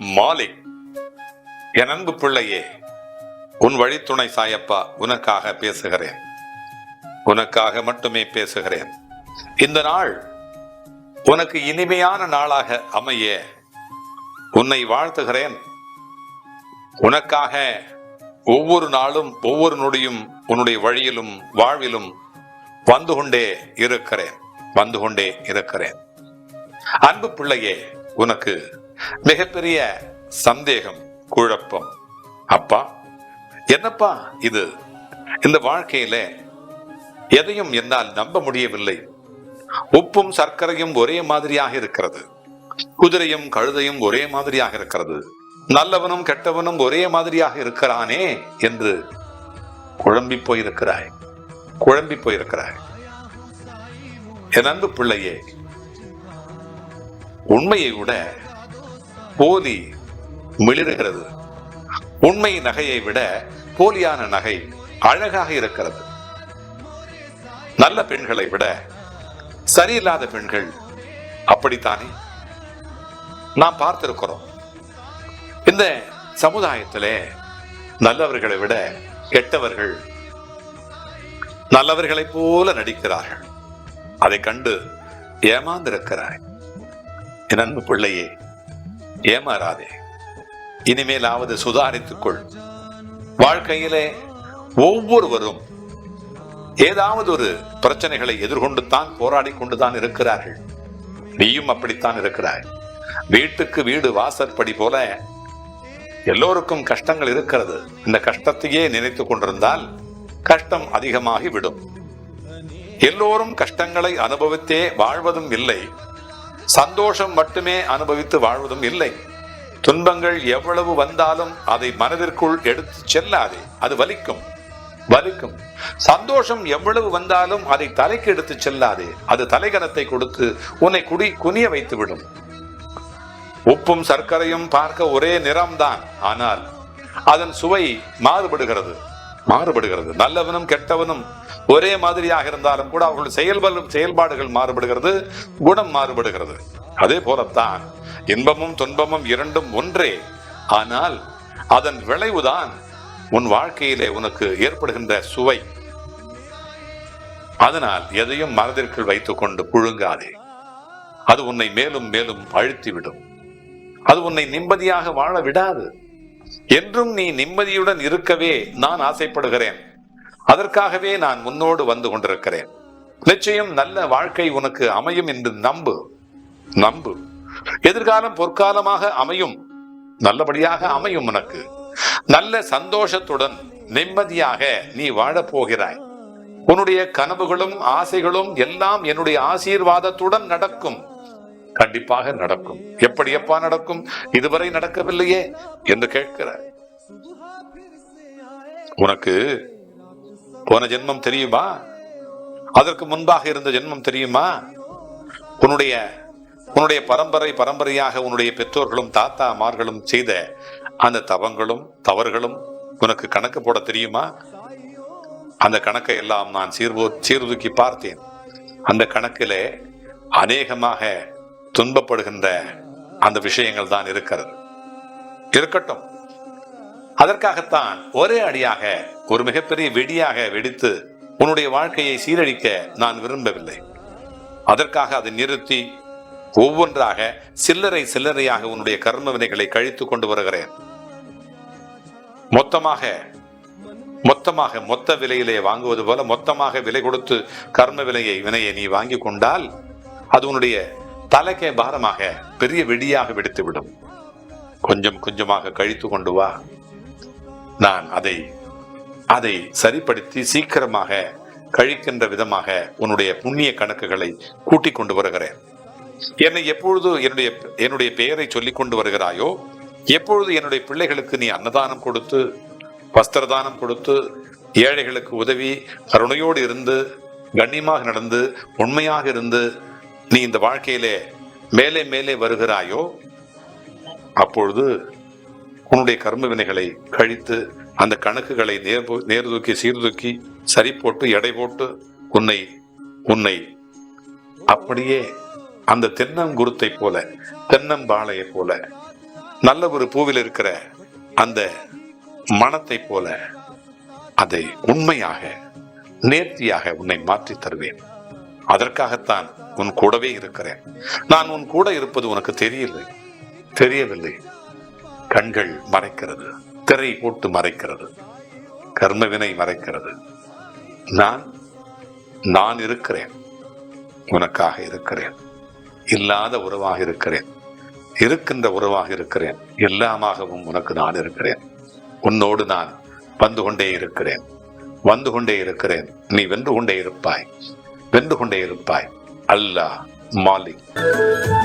மாலிக். என் அன்பு பிள்ளையே உன் வழித்துணை சாயப்பா உனக்காக பேசுகிறேன். உனக்காக மட்டுமே பேசுகிறேன். இந்த நாள் உனக்கு இனிமையான நாளாக அமைய உன்னை வாழ்த்துகிறேன். உனக்காக ஒவ்வொரு நாளும் ஒவ்வொரு நொடியும் உன்னுடைய வழியிலும் வாழ்விலும் வந்து கொண்டே இருக்கிறேன். வந்து கொண்டே இருக்கிறேன். அன்பு பிள்ளையே உனக்கு மிகப்பெரிய சந்தேகம் குழப்பம். அப்பா என்னப்பா இது? இந்த வாழ்க்கையில எதையும் என்னால் நம்ப முடியவில்லை. உப்பும் சர்க்கரையும் ஒரே மாதிரியாக இருக்கிறது. குதிரையும் கழுதையும் ஒரே மாதிரியாக இருக்கிறது. நல்லவனும் கெட்டவனும் ஒரே மாதிரியாக இருக்கிறானே என்று குழம்பி போயிருக்கிறாய். குழம்பி போயிருக்கிறாய். என் அன்பு பிள்ளையே உண்மையை விட போலி மிளிர்கிறது. உண்மை நகையை விட போலியான நகை அழகாக இருக்கிறது. நல்ல பெண்களை விட சரியில்லாத பெண்கள் அப்படித்தானே? நாம் பார்த்திருக்கிறோம். இந்த சமுதாயத்திலே நல்லவர்களை விட கெட்டவர்கள் நல்லவர்களைப் போல நடிக்கிறார்கள். அதை கண்டு ஏமாந்திருக்கிறாய். என் அன்பு பிள்ளையே ஏமாறாதே. இனிமேலாவது சுதாரித்துக் கொள் வாழ்க்கையிலே ஒவ்வொருவரும் ஏதாவது ஒரு பிரச்சனைகளை எதிர்கொண்டு தான் போராடி கொண்டுதான் இருக்கிறார்கள். நீயும் அப்படித்தான் இருக்கிறாய். வீட்டுக்கு வீடு வாசற்படி போல எல்லோருக்கும் கஷ்டங்கள் இருக்கிறது. இந்த கஷ்டத்தையே நினைத்து கொண்டிருந்தால் கஷ்டம் அதிகமாகி விடும் எல்லோரும் கஷ்டங்களை அனுபவித்தே வாழ்வதும் இல்லை. சந்தோஷம் மட்டுமே அனுபவித்து வாழ்வதும் இல்லை. துன்பங்கள் எவ்வளவு வந்தாலும் அதை மனதிற்குள் எடுத்து செல்லாதே அது வலிக்கும். வலிக்கும். சந்தோஷம் எவ்வளவு வந்தாலும் அதை தலைக்கு எடுத்து செல்லாதே அது தலைகணத்தை கொடுத்து உன்னை குடி குனிய வைத்து விடும் உப்பும் சர்க்கரையும் பார்க்க ஒரே நிறம்தான் ஆனால் அதன் சுவை மாறுபடுகிறது. மாறுபடுகிறது. நல்லவனும் கெட்டவனும் ஒரே மாதிரியாக இருந்தாலும் கூட அவர்கள் செயல்பாடு செயல்பாடுகள் மாறுபடுகிறது குணம் மாறுபடுகிறது. அதே போலத்தான் இன்பமும் துன்பமும் இரண்டும் ஒன்றே. ஆனால் அதன் விளைவுதான் உன் வாழ்க்கையிலே உனக்கு ஏற்படுகின்ற சுவை. அதனால் எதையும் மனதிற்குள் வைத்துக் கொண்டு புழுங்காதே. அது உன்னை மேலும் மேலும் அழுத்திவிடும். அது உன்னை நிம்மதியாக வாழ விடாது. என்றும் நீ நிம்மதியுடன் இருக்கவே நான் ஆசைப்படுகிறேன். அதற்காகவே நான் முன்னோடு வந்து கொண்டிருக்கிறேன். நிச்சயம் நல்ல வாழ்க்கை உனக்கு அமையும் என்று நம்பு. நம்பு. எதிர்காலம் பொற்காலமாக அமையும். நல்லபடியாக அமையும் உனக்கு. நல்ல சந்தோஷத்துடன் நிம்மதியாக நீ வாழப் போகிறாய். உன்னுடைய கனவுகளும் ஆசைகளும் எல்லாம் என்னுடைய ஆசீர்வாதத்துடன் நடக்கும். கண்டிப்பாக நடக்கும். எப்படி எப்பா நடக்கும்? இதுவரை நடக்கவில்லையே என்று கேட்கிறார். உனக்கு போன ஜென்மம் தெரியுமா? அதற்கு முன்பாக இருந்த ஜென்மம் தெரியுமா? உன்னுடைய உன்னுடைய பரம்பரை பரம்பரையாக உன்னுடைய பெற்றோர்களும் தாத்தா மார்களும் செய்த அந்த தவங்களும் தவறுகளும் உனக்கு கணக்கு போட தெரியுமா? அந்த கணக்கை எல்லாம் நான் சீர்வோ சீர்தூக்கி பார்த்தேன். அந்த கணக்கிலே அநேகமாக துன்பப்படுகின்ற அந்த விஷயங்கள் தான் இருக்கிறது. இருக்கட்டும். அதற்காகத்தான் ஒரே அடியாக ஒரு மிகப்பெரிய வெடியாக வெடித்து உன்னுடைய வாழ்க்கையை சீரழிக்க நான் விரும்பவில்லை. அதற்காக அதை நிறுத்தி ஒவ்வொன்றாக சில்லறை சில்லறையாக உன்னுடைய கர்ம வினைகளை கழித்து கொண்டு வருகிறேன். மொத்தமாக மொத்தமாக மொத்த விலையிலே வாங்குவது போல மொத்தமாக விலை கொடுத்து கர்ம விலையை வினையை நீ வாங்கி கொண்டால் அது உன்னுடைய தலைக்கே பாரமாக பெரிய வெடியாக வெடித்துவிடும். கொஞ்சம் கொஞ்சமாக கழித்து கொண்டு வா. நான் அதை அதை சரிப்படுத்தி சீக்கிரமாக கழிக்கின்ற விதமாக உன்னுடைய புண்ணிய கணக்குகளை கூட்டிக் கொண்டு வருகிறேன். என்னை எப்பொழுது என்னுடைய என்னுடைய பெயரை சொல்லிக் கொண்டு வருகிறாயோ எப்பொழுது என்னுடைய பிள்ளைகளுக்கு நீ அன்னதானம் கொடுத்து வஸ்திரதானம் கொடுத்து ஏழைகளுக்கு உதவி கருணையோடு இருந்து கண்ணியமாக நடந்து உண்மையாக இருந்து நீ இந்த வாழ்க்கையிலே மேலே மேலே வருகிறாயோ அப்பொழுது உன்னுடைய கர்ம வினைகளை கழித்து அந்த கணக்குகளை நேர் நேர்தூக்கி சீர்தூக்கி சரி போட்டு எடை போட்டு உன்னை உன்னை அப்படியே அந்த தென்னங்குருத்தை போல தென்னம்பாளையை போல நல்ல ஒரு பூவில் இருக்கிற அந்த மனத்தை போல அதை உண்மையாக நேர்த்தியாக உன்னை மாற்றி தருவேன். அதற்காகத்தான் உன் கூடவே இருக்கிறேன். நான் உன் கூட இருப்பது உனக்கு தெரியவில்லை. தெரியவில்லை. கண்கள் மறைக்கிறது திரை போட்டு மறைக்கிறது கர்மவினை மறைக்கிறது. நான் நான் இருக்கிறேன். உனக்காக இருக்கிறேன். இல்லாத உறவாக இருக்கிறேன். இருக்கின்ற உறவாக இருக்கிறேன். எல்லாமாகவும் உனக்கு நான் இருக்கிறேன். உன்னோடு நான் வந்து கொண்டே இருக்கிறேன். வந்து கொண்டே இருக்கிறேன். நீ வென்று கொண்டே இருப்பாய். வென்று கொண்டே இருப்பாய். அல்லாஹ் மாலிக்.